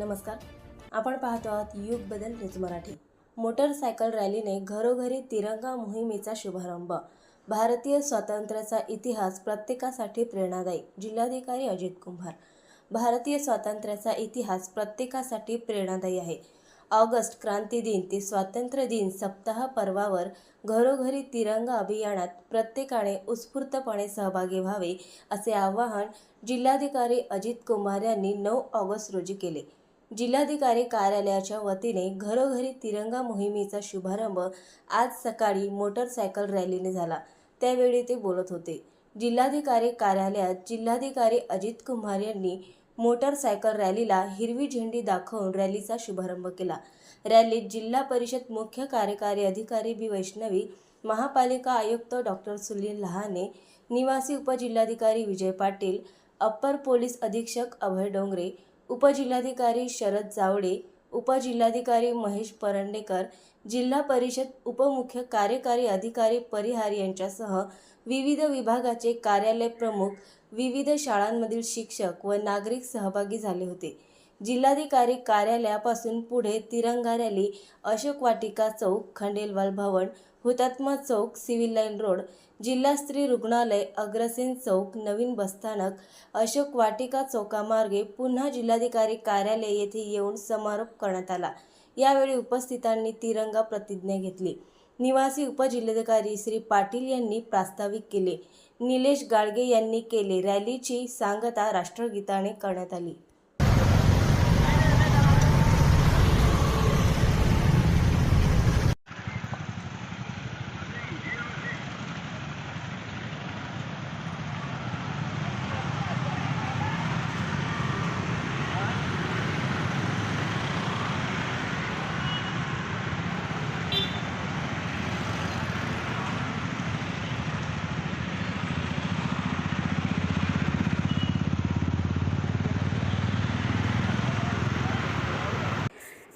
नमस्कार. आपण पाहतो आहात युग बदल न्यूज मराठी. मोटरसायकल रॅलीने घरोघरी तिरंगा मोहिमेचा शुभारंभ. भारतीय स्वातंत्र्याचा इतिहास प्रत्येकासाठी प्रेरणादायी जिल्हाधिकारी अजित कुंभार. भारतीय स्वातंत्र्याचा इतिहास प्रत्येकासाठी प्रेरणादायी आहे. ऑगस्ट क्रांती दिन ते स्वातंत्र्य दिन सप्ताह पर्वावर घरोघरी तिरंगा अभियानात प्रत्येकाने उत्स्फूर्तपणे सहभागी व्हावे असे आवाहन जिल्हाधिकारी अजित कुमार यांनी नऊ ऑगस्ट रोजी केले. जिल्हाधिकारी कार्यालयाच्या वतीने घरोघरी तिरंगा मोहिमेचा शुभारंभ आज सकाळी मोटरसायकल रॅलीने झाला. त्यावेळी ते बोलत होते. जिल्हाधिकारी कार्यालयात जिल्हाधिकारी अजित कुमार यांनी मोटरसायकल रॅलीला हिरवी झेंडी दाखवून रॅलीचा शुभारंभ केला. रॅलीत जिल्हा परिषद मुख्य कार्यकारी अधिकारी बी वैष्णवी महापालिका आयुक्त डॉक्टर सुनील लहाने निवासी उपजिल्हाधिकारी विजय पाटील अप्पर पोलीस अधीक्षक अभय डोंगरे उपजिल्हाधिकारी शरद जावडे उपजिल्हाधिकारी महेश परंडेकर जिल्हा परिषद उपमुख्य कार्यकारी अधिकारी परिहार यांच्यासह विविध विभागाचे कार्यालय प्रमुख विविध शाळांमधील शिक्षक व नागरिक सहभागी झाले होते. जिल्हाधिकारी कार्यालयापासून पुढे तिरंगा रॅली अशोक वाटिका चौक खंडेलवाल भवन हुतात्मा चौक सिव्हिल लाईन रोड जिल्हा स्त्री रुग्णालय अग्रसेन चौक नवीन बसस्थानक अशोक वाटिका चौकामार्गे पुन्हा जिल्हाधिकारी कार्यालय येथे येऊन समारोप करण्यात आला. यावेळी उपस्थितांनी तिरंगा प्रतिज्ञा घेतली. निवासी उपजिल्हाधिकारी श्री पाटील यांनी प्रास्ताविक केले. निलेश गाडगे यांनी केले. रॅलीची सांगता राष्ट्रगीताने करण्यात आली.